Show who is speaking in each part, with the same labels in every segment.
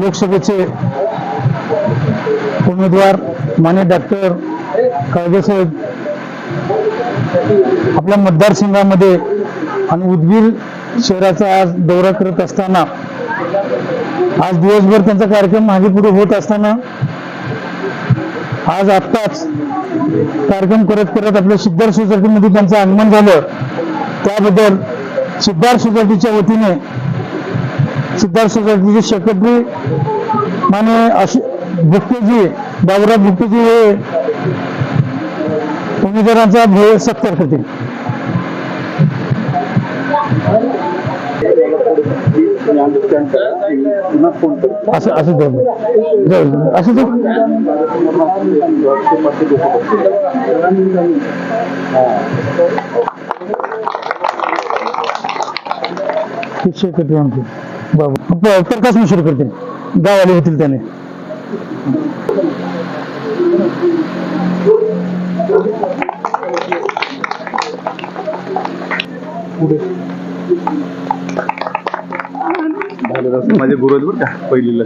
Speaker 1: लोकसभेचे उमेदवार माने डॉक्टर काळगेसाहेब आपल्या मतदारसंघामध्ये आणि उदगीर शहराचा आज दौरा करत असताना आज दिवसभर त्यांचा कार्यक्रम मागे पुढे होत असताना आज आत्ताच कार्यक्रम करत करत आपल्या सिद्धार्थ सोसायटीमध्ये त्यांचं आगमन झालं. त्याबद्दल सिद्धार्थ सोसायटीच्या वतीने सिद्धार्थ सोसायटीचे सेक्रेटरी माने अशो भुक्तेजी बाबुराव भुक्तेजी हे उमेदवारांचा भोय सत्कार करतील असं असं जाऊ दे. जाऊ दे. असं जाऊ सेक्रेटरी प- प्रकाश मिश्र करतील. गावाले होतील त्याने.
Speaker 2: माझे गुरु आहेत बरं का पहिलीला.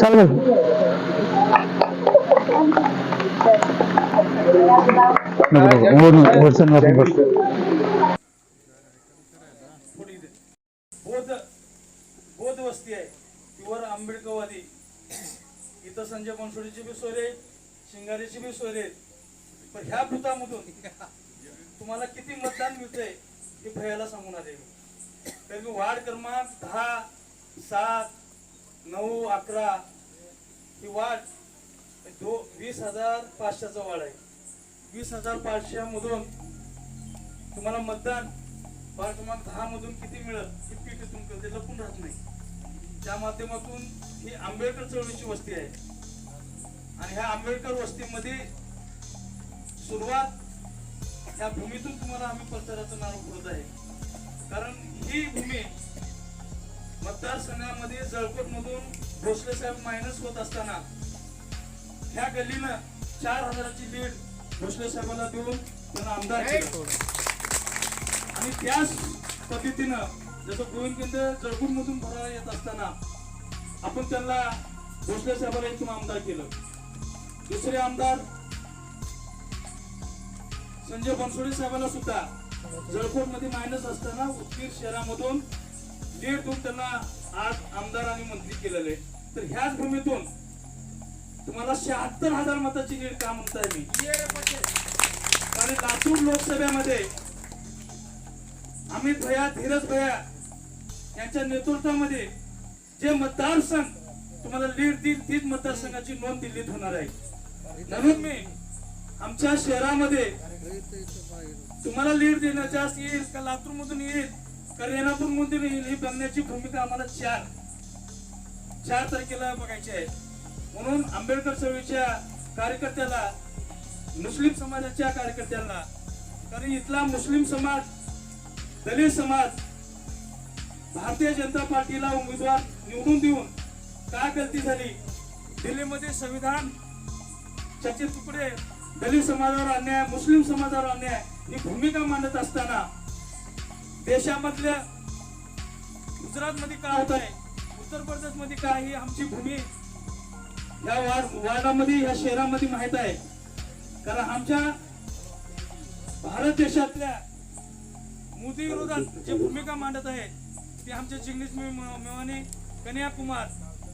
Speaker 1: चालेल. नको, वर-
Speaker 3: बौद्ध वस्ती आहे. तीवर आंबेडकरवादी. इथं संजय बनसोडीची बी सोयरे आहेत शिंगारीची बी सोयरे आहेत पण ह्या भूतामधून तुम्हाला किती मतदान मिळतंय? हे भयाला सांगून आले मी. कारण की वार्ड क्रमांक दहा सात नऊ अकरा ही वार्ड दो वीस हजार पाचशेचा वार्ड आहे. वीस हजार पाचशेमधून तुम्हाला मतदान वार्ड क्रमांक दहा मधून किती मिळत हे पीठ तुमचं ते लपून राहत नाही. त्या माध्यमातून ही आंबेडकर चळवळीची वस्ती आहे. आणि ह्या आंबेडकर वस्तीमध्ये सुरुवात ह्या भूमीतून तुम्हाला आम्ही प्रचाराचं नाव करत आहे. कारण ही भूमी मतदारसंघामध्ये जळकोट मधून भोसले साहेब मायनस होत असताना ह्या गल्लीनं चार हजाराची लीड भोसले साहेबांना देऊन त्यांना आमदार आणि त्याच पद्धतीनं जसं गोविंद केंद्र जळपूर मधून भरायला येत असताना आपण त्यांना भोसले साहेबांना इथून आमदार केलं. दुसरे आमदार संजय बनसोडे साहेबांना सुद्धा जळकोटमध्ये मायनस असताना उदगीर शहरामधून दीड देऊन त्यांना आज आमदार आणि मंत्री केलेले तर ह्याच भूमीतून तुम्हाला शहात्तर हजार मताची लीड का म्हणताय मी? आणि लातूर लोकसभेमध्ये अमित भया धीरज भया यांच्या नेतृत्वामध्ये जे मतदारसंघ तुम्हाला लीड देईल तीच मतदारसंघाची नोंद दिल्लीत होणार आहे. म्हणून मी आमच्या शहरामध्ये तुम्हाला लीड देणं जास्त येईल का लातूर मधून येईल? का रेणापूर मधून येईल? ही बघण्याची भूमिका आम्हाला चार चार तारखेला बघायची आहे. म्हणून आंबेडकर चळवळीच्या कार्यकर्त्याला मुस्लिम समाजाच्या कार्यकर्त्यांना कारण इथला मुस्लिम समाज दलित समाज भारतीय जनता पार्टीला उमेदवार निवडून देऊन काय गलती झाली? दिल्लीमध्ये संविधान त्याचे तुकडे दलित समाजावर अन्याय मुस्लिम समाजावर अन्याय ही भूमिका मांडत असताना देशामधल्या गुजरात मध्ये काय होत आहे उत्तर प्रदेशमध्ये काय ही आमची भूमी या वार्ड वार्डामध्ये या शहरामध्ये माहीत आहे. कारण आमच्या भारत देशातल्या मोदी विरोधात जी भूमिका मांडत आहे ते आमचे जिग्नेश मेवाने कन्याकुमार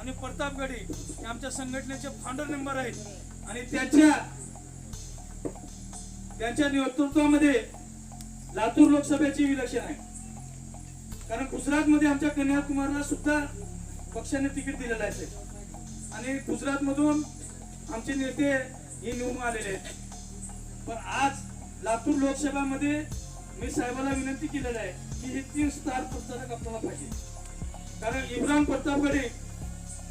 Speaker 3: आणि प्रतापगडी हे आमच्या संघटनेचे फाउंडर मेंबर आहेत. आणि त्यांच्या त्यांच्या नेतृत्वामध्ये लातूर लोकसभेची इलेक्शन आहे. कारण गुजरात मध्ये आमच्या कन्याकुमारला सुद्धा पक्षाने तिकीट दिलेलं आहे. आणि गुजरातमधून आमचे नेते हे निवडून आलेले आहेत. पण आज लातूर लोकसभामध्ये मी साहेबाला विनंती केलेली आहे की हे तीन स्टार प्रचारक आपल्याला पाहिजे. कारण इम्रान प्रतापकडे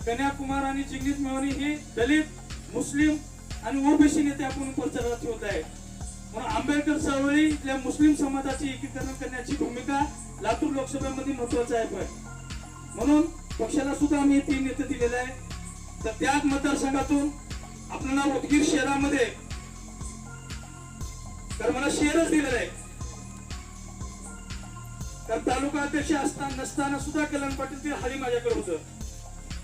Speaker 3: कन्याकुमार आणि जिंगीत मेवानी हे दलित मुस्लिम आणि ओबीसी नेते आपण प्रचारात ठेवत आहेत. म्हणून आंबेडकर चळवळीतल्या मुस्लिम समाजाची एकीकरण करण्याची भूमिका लातूर लोकसभेमध्ये महत्वाचं आहे पण. म्हणून पक्षाला सुद्धा आम्ही तीन नेते दिलेले आहे. तर त्याच मतदारसंघातून आपल्याला उदगीर शहरामध्ये तर मला शहरच दिलेलं आहे. तर तालुका अध्यक्ष असताना नसताना सुद्धा कल्याण पाटील ते हळी माझ्याकडे होतं.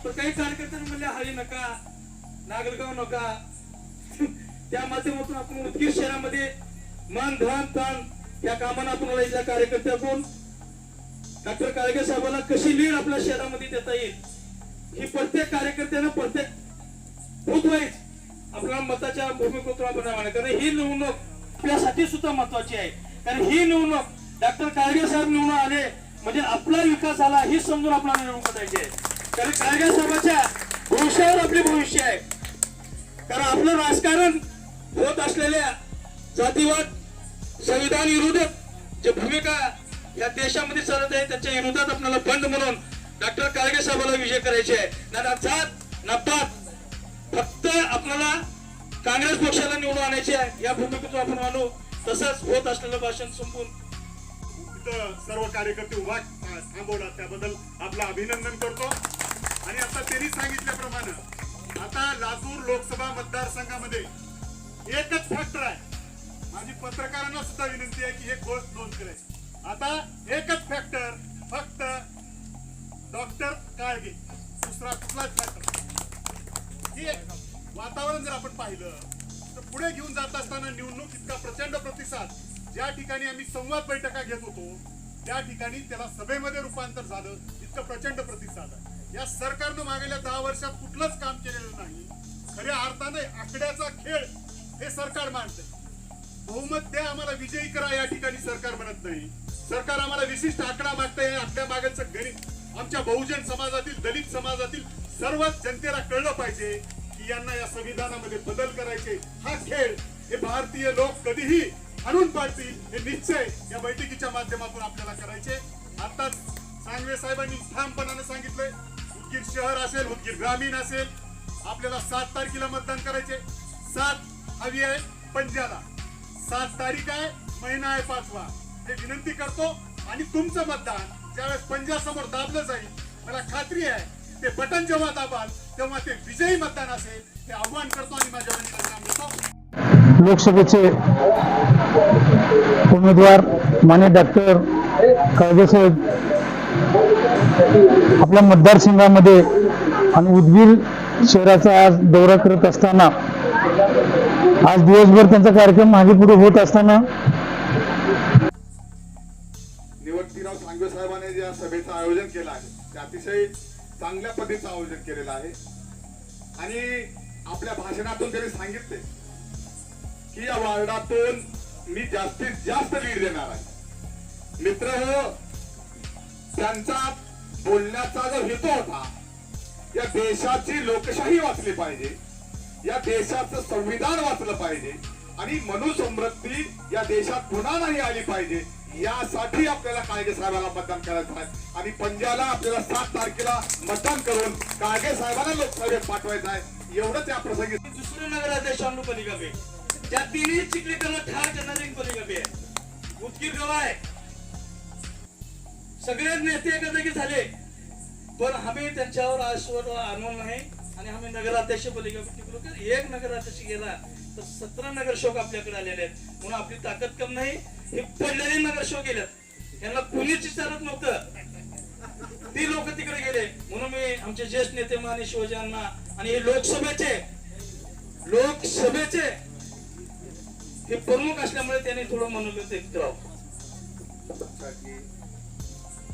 Speaker 3: तर काही कार्यकर्त्यांनी म्हणले हळी नका नागरगाव नका त्या माध्यमातून आपण उदगीर शहरामध्ये मान धन ताण या कामानं आपण इथल्या कार्यकर्त्यातून डॉक्टर काळगे साहेबांना कशी लीड आपल्या शहरामध्ये देता येईल? ही प्रत्येक कार्यकर्त्यानं प्रत्येक बूथ वाईज आपल्याला मताच्या भूमिकेतून आपण कारण ही निवडणूक आपल्यासाठी सुद्धा महत्वाची आहे. कारण ही निवडणूक डॉक्टर काळगे साहेब निवडून आले म्हणजे आपला विकास झाला ही समजून आपल्याला निवडणूक करायची आहे. कारण काळगे साहेबांच्या भविष्यावर आपले भविष्य आहे. कारण आपलं राजकारण होत असलेल्या जातीवाद संविधान विरोधक जे भूमिका या देशामध्ये चालत आहे त्याच्या विरोधात आपल्याला बंद म्हणून डॉक्टर काळगे साहेबांना विजय करायचे आहे. ना ना जात ना पात फक्त आपल्याला काँग्रेस पक्षाला निवडून आणायचे आहे. या भूमिकेतून आपण मानू तसंच होत असलेलं भाषण संपून.
Speaker 4: सर्व कार्यकर्ते उभा थांबवला. त्याबद्दल आपलं अभिनंदन करतो. आणि आता त्यांनी सांगितल्याप्रमाणे आता लातूर लोकसभा मतदारसंघामध्ये एकच फॅक्टर आहे. माझी पत्रकारांना सुद्धा विनंती आहे की हे गोष्ट नोंद करायची आता एकच फॅक्टर फक्त डॉक्टर काळगे दुसरा कुठलाच फॅक्टर हे वातावरण जर आपण पाहिलं तर पुढे घेऊन जात असताना निवडणूक इतका प्रचंड प्रतिसाद. ज्या ठिकाणी आम्ही संवाद बैठका घेत होतो त्या ठिकाणी त्याला सभेमध्ये रूपांतर झालं इतकं प्रचंड प्रतिसाद आहे. या सरकारनं मागेल्या दहा वर्षात कुठलंच काम केलेलं नाही. खऱ्या अर्थाने आकड्याचा खेळ हे सरकार मानते बहुमत द्या आम्हाला विजयी करा या ठिकाणी सरकार म्हणत नाही. सरकार आम्हाला विशिष्ट आकडा मागतंय आपल्या मागचं मागायचं गणित आमच्या बहुजन समाजातील दलित समाजातील सर्वच जनतेला कळलं पाहिजे की यांना या संविधानामध्ये बदल करायचे. हा खेळ हे भारतीय लोक कधीही आणून पाडतील हे निश्चय या बैठकीच्या माध्यमातून आपल्याला करायचे. आताच सांगवे साहेबांनी ठामपणाने सांगितलंय उदगीर शहर असेल उदगीर ग्रामीण असेल आपल्याला सात तारखेला मतदान करायचे. सात हवी आहे पंजाला सात तारीख आहे महिना आहे पाचवा। हे विनंती करतो आणि तुमचं मतदान ज्यावेळेस पंजासमोर दाबलं जाईल मला खात्री आहे ते बटन जेव्हा दाबाल तेव्हा ते विजयी मतदान असेल हे आव्हान करतो आणि माझ्या वडिलांना सांगतो
Speaker 1: लोकसभेचे उमेदवार माने डॉक्टर काळगेसाहेब आपल्या मतदारसंघामध्ये आणि उदगीर शहराचा आज दौरा करत असताना आज दिवसभर त्यांचा कार्यक्रम मागे पुढे होत असताना
Speaker 4: निवडतीराव सांगवे साहेबांनी ज्या सभेचं आयोजन केलं आहे ते अतिशय चांगल्या पद्धतीचं आयोजन केलेलं आहे. आणि आपल्या भाषणातून त्यांनी सांगितले की या वार्डातून मी जास्तीत जास्त लीड देणार आहे. मित्र हो त्यांचा बोलण्याचा जो हेतू होता या देशाची लोकशाही वाचली पाहिजे. या देशाचं संविधान वाचलं पाहिजे आणि मनुसमृद्धी या देशात पुन्हा नाही आली पाहिजे यासाठी आपल्याला काळगे साहेबांना मतदान करायचं आहे. आणि पंजाला आपल्याला सात तारखेला मतदान करून काळगे साहेबांना लोकसभेत पाठवायचं आहे. एवढंच या प्रसंगी
Speaker 3: दुसरे नगराध्यक्ष आणू पलीकडे त्या तिन्ही चिखलीकरला ठार करणारी एक पलीकडे उत्कीर गवाय आहे. सगळेच नेते एकत्र झाले. पण आम्ही त्यांच्यावर आश्वर आणून नाही. आणि आम्ही नगराध्यक्ष बोलले टिकलो की एक नगराध्यक्ष गेला तर सतरा नगरसेवक आपल्याकडे आलेले आहेत. म्हणून आपली ताकद कम नाही हे पडलेले नगरसेवक गेलेत. यांना कुणीच विचारत नव्हतं. ती लोक तिकडे गेले. म्हणून मी आमचे ज्येष्ठ नेते माने शिवाजी यांना आणि हे लोकसभेचे लोकसभेचे हे प्रमुख असल्यामुळे त्यांनी थोडं मनोगत ते करावं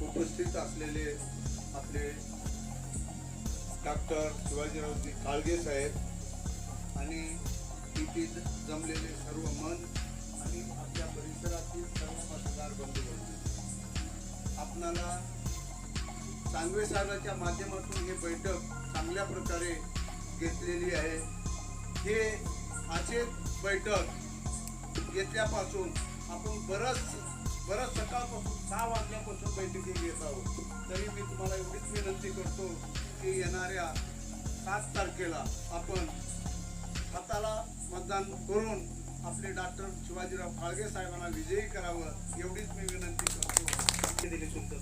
Speaker 2: उपस्थित असलेले आपले डॉक्टर शिवाजीरावजी काळगे साहेब आणि इथे जमलेले सर्व मन आणि आपल्या परिसरातील सर्व मतदार बंधू आपणाला सांगवे साहेबाच्या माध्यमातून हे बैठक चांगल्या प्रकारे घेतलेली आहे. हे असे बैठक घेतल्यापासून आपण बरंच बरंच सकाळपासून सहा वाजल्यापासून बैठकी घेत आहोत. तरी मी तुम्हाला एवढीच विनंती करतो की येणाऱ्या सात तारखेला आपण हाताला मतदान करून आपले डॉक्टर शिवाजीराव फाळगे साहेबांना विजयी करावं एवढीच मी विनंती करतो.
Speaker 3: ते सुद्धा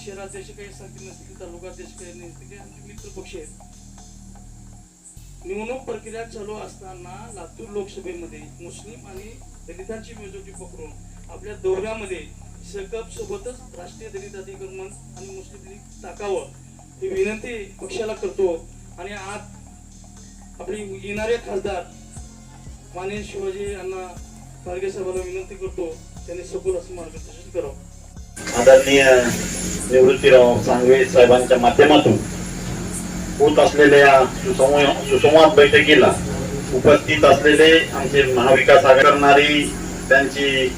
Speaker 3: शहराध्यक्ष काही सांगतील नसतील तालुकाध्यक्ष काही नसतील ते आमचे मित्र पक्ष आहेत. निवडणूक प्रक्रिया चालू असताना लातूर लोकसभेमध्ये मुस्लिम आणि दलितांची मेजॉरिटी पकडून आपल्या दौऱ्यामध्ये सकप सोबतच राष्ट्रीय दलित अधिकरण आणि मुस्लिम लीग टाकावं. ही विनंती पक्षाला करतो आणि आज आपली येणारे खासदार माने शिवाजी यांना खारगे साहेबांना विनंती करतो त्यांनी सखोल असं मार्गदर्शन करावं.
Speaker 5: आदरणीय निवृत्तीराव सांगवे साहेबांच्या माध्यमातून होत असलेल्या सुसंवा- सुसंवाद बैठकीला उपस्थित असलेले आमचे महाविकास आघाडी करणारी त्यांची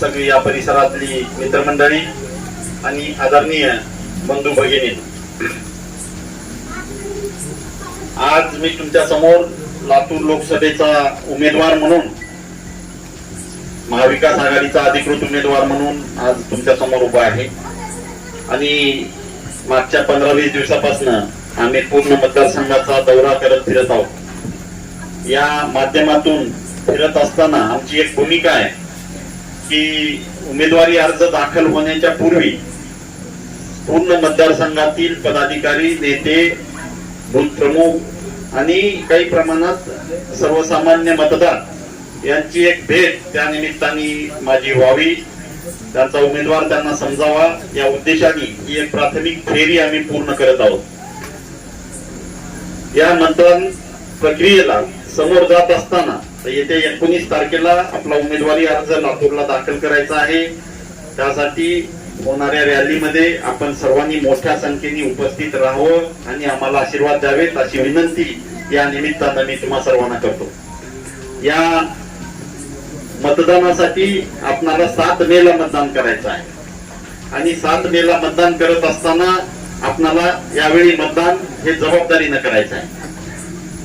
Speaker 5: सगळी या परिसरातली मित्रमंडळी आणि आदरणीय बंधू भगिनी आज मी तुमच्यासमोर लातूर लोकसभेचा उमेदवार म्हणून महाविकास आघाडीचा अधिकृत उमेदवार म्हणून आज तुमच्यासमोर उभा आहे. आणि मागच्या पंधरा वीस दिवसापासून आम्ही पूर्ण मतदारसंघाचा दौरा करत फिरत आहोत. या माध्यमातून फिरत असताना आमची एक भूमिका आहे की उमेदवारी अर्ज दाखल होण्याच्या पूर्वी पूर्ण मतदारसंघातील पदाधिकारी नेते बूथ प्रमुख आणि काही प्रमाणात सर्वसामान्य मतदार यांची एक भेट त्या निमित्ताने माझी व्हावी. त्यांचा उमेदवार त्यांना समजावा. या उद्देशाने ही एक प्राथमिक फेरी आम्ही पूर्ण करत आहोत. या मतदान प्रक्रियेला समोर जात असताना तर येत्या एकोणीस तारखेला आपला उमेदवारी अर्ज लातूरला दाखल करायचा आहे. त्यासाठी होणाऱ्या रॅलीमध्ये आपण सर्वांनी मोठ्या संख्येने उपस्थित राहावं आणि आम्हाला आशीर्वाद द्यावेत अशी विनंती या निमित्तानं मी तुम्हा सर्वांना करतो. या मतदानासाठी आपणाला सात मे ला मतदान करायचं आहे. आणि सात मे ला मतदान करत असताना आपणाला यावेळी मतदान हे जबाबदारीनं करायचं आहे.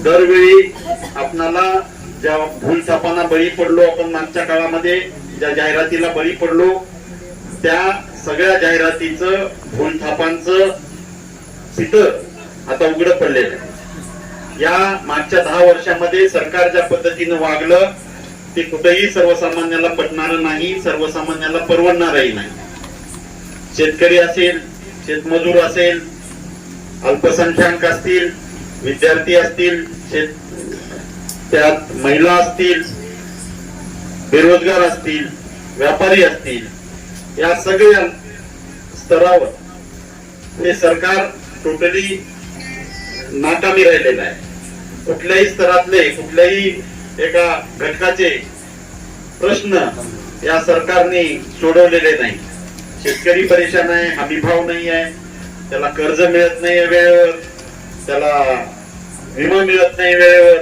Speaker 5: दरवेळी आपणाला ज्या भूलथापांना बळी पडलो आपण मागच्या काळामध्ये ज्या जाहिरातीला बळी पडलो त्या सगळ्या जाहिरातीचं भूलथापांचं पित आता उघड पडलेलं आहे. या मागच्या दहा वर्षामध्ये सरकार ज्या पद्धतीनं वागलं ते कुठेही सर्वसामान्याला पटणार नाही सर्वसामान्याला परवडणारही नाही. शेतकरी असेल शेतमजूर असेल अल्पसंख्याक असतील विद्यार्थी असतील शेत त्यात महिला असतील बेरोजगार असतील व्यापारी असतील या सगळ्या स्तरावर हे सरकार टोटली नाकामी राहिलेलं आहे. कुठल्याही स्तरातले कुठल्याही एका घटकाचे प्रश्न या सरकारने सोडवलेले नाही. शेतकरी परेशान आहे हमीभाव नाही आहे त्याला कर्ज मिळत नाही वेळेवर त्याला विमा मिळत नाही वेळेवर.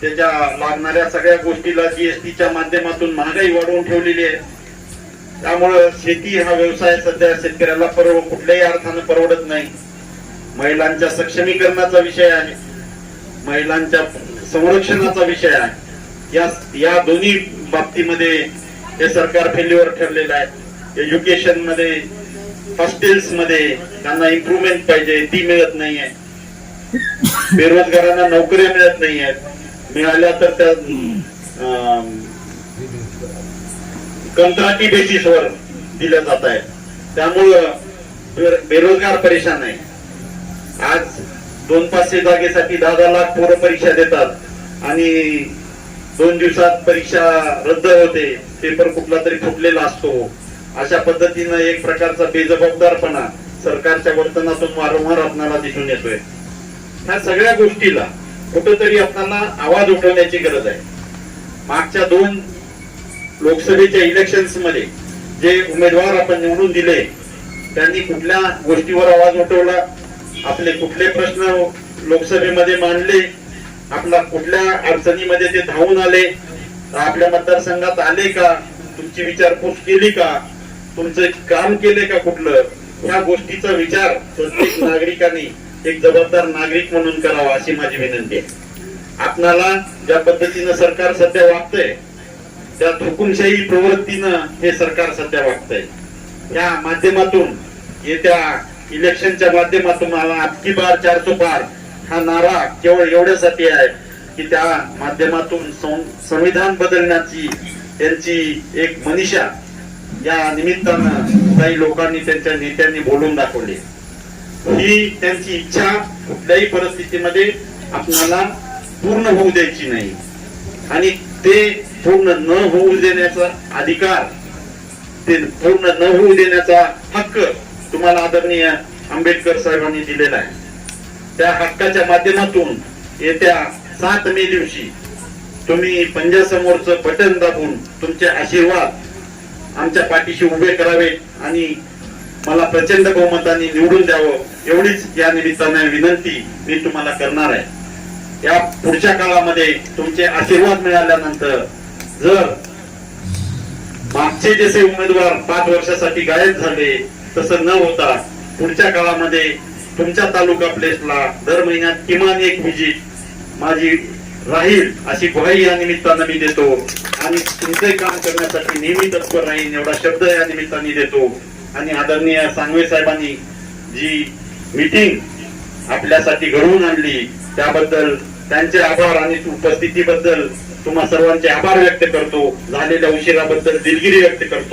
Speaker 5: त्याच्या लागणाऱ्या सगळ्या गोष्टीला जीएसटीच्या माध्यमातून महागाई वाढवून ठेवलेली आहे. त्यामुळं शेती हा व्यवसाय सध्या शेतकऱ्याला परव कुठल्याही अर्थानं परवडत नाही. महिलांच्या सक्षमीकरणाचा विषय आहे. महिलांच्या संरक्षणाचा विषय आहे. या या दोन्ही बाबतीमध्ये हे सरकार फेल्युअर ठरलेलं आहे. एज्युकेशनमध्ये हॉस्टेल्समध्ये त्यांना इम्प्रुव्हमेंट पाहिजे ती मिळत नाहीये. बेरोजगारांना नोकऱ्या मिळत नाही आहेत मिळाल्या तर त्या अं, कंत्राटी बेसिसवर दिल्या जात आहेत त्यामुळं बेरोजगार परेशान आहे. आज दोन पाचशे जागेसाठी दहा दहा लाख पोरं परीक्षा देतात आणि दोन दिवसात परीक्षा रद्द होते. पेपर कुठला तरी फुटलेला असतो. अशा पद्धतीनं एक प्रकारचा बेजबाबदारपणा सरकारच्या वर्तनातून वारंवार आपल्याला दिसून येतोय. ह्या सगळ्या गोष्टीला कुठंतरी आपल्याला आवाज उठवण्याची गरज आहे. मागच्या दोन लोकसभेच्या इलेक्शन्समध्ये जे उमेदवार आपण निवडून दिले त्यांनी कुठल्या गोष्टीवर आवाज उठवला? आपले कुठले प्रश्न लोकसभेमध्ये मांडले? आपला कुठल्या अडचणीमध्ये ते धावून आले? आपल्या मतदारसंघात आले का? तुमची विचारपूस केली का? तुमचं काम केले का कुठलं? ह्या गोष्टीचा विचार प्रत्येक नागरिकांनी एक जबाबदार नागरिक म्हणून करावा अशी माझी विनंती आहे. आपणाला ज्या पद्धतीनं सरकार सध्या वागतंय त्या हुकुमशाही प्रवृत्तीनं हे सरकार सध्या वागतंय. या माध्यमातून येत्या इलेक्शनच्या माध्यमातून मला अबकी बार सो पार हा नारा केवळ एवढ्यासाठी आहे की त्या माध्यमातून सं- संविधान बदलण्याची त्यांची एक मनीषा या निमित्तानं काही लोकांनी त्यांच्या नेत्यांनी बोलून दाखवली. ही त्यांची इच्छा कुठल्याही परिस्थितीमध्ये आपणाला पूर्ण होऊ द्यायची नाही. आणि ते पूर्ण न होऊ देण्याचा अधिकार ते पूर्ण न होऊ देण्याचा हक्क तुम्हाला आदरणीय आंबेडकर साहेबांनी दिलेला आहे. त्या हक्काच्या माध्यमातून येत्या सात मे दिवशी तुम्ही पंजासमोरचं बटन दाबून तुमचे आशीर्वाद आमच्या पाठीशी उभे करावे आणि मला प्रचंड बहुमताने निवडून द्यावं एवढीच या निमित्ताने विनंती मी तुम्हाला करणार आहे. या पुढच्या काळामध्ये तुमचे आशीर्वाद मिळाल्यानंतर जर मागचे जसे उमेदवार पाच वर्षासाठी गायब झाले तसं न होता पुढच्या काळामध्ये तुमच्या तालुका प्लेसला दर महिन्यात किमान एक व्हिजिट माझी राहील अशी ग्वाही या निमित्तानं मी देतो. आणि तुमचे काम करण्यासाठी नेहमी तत्पर राहील एवढा शब्द या निमित्ताने देतो. आणि आदरणीय सांगवे साहेबांनी जी मीटिंग आपल्यासाठी घडवून आणली त्याबद्दल त्यांचे आभार आणि उपस्थितीबद्दल तुम्हा सर्वांचे आभार व्यक्त करतो. झालेल्या उशिराबद्दल दिलगिरी व्यक्त करतो.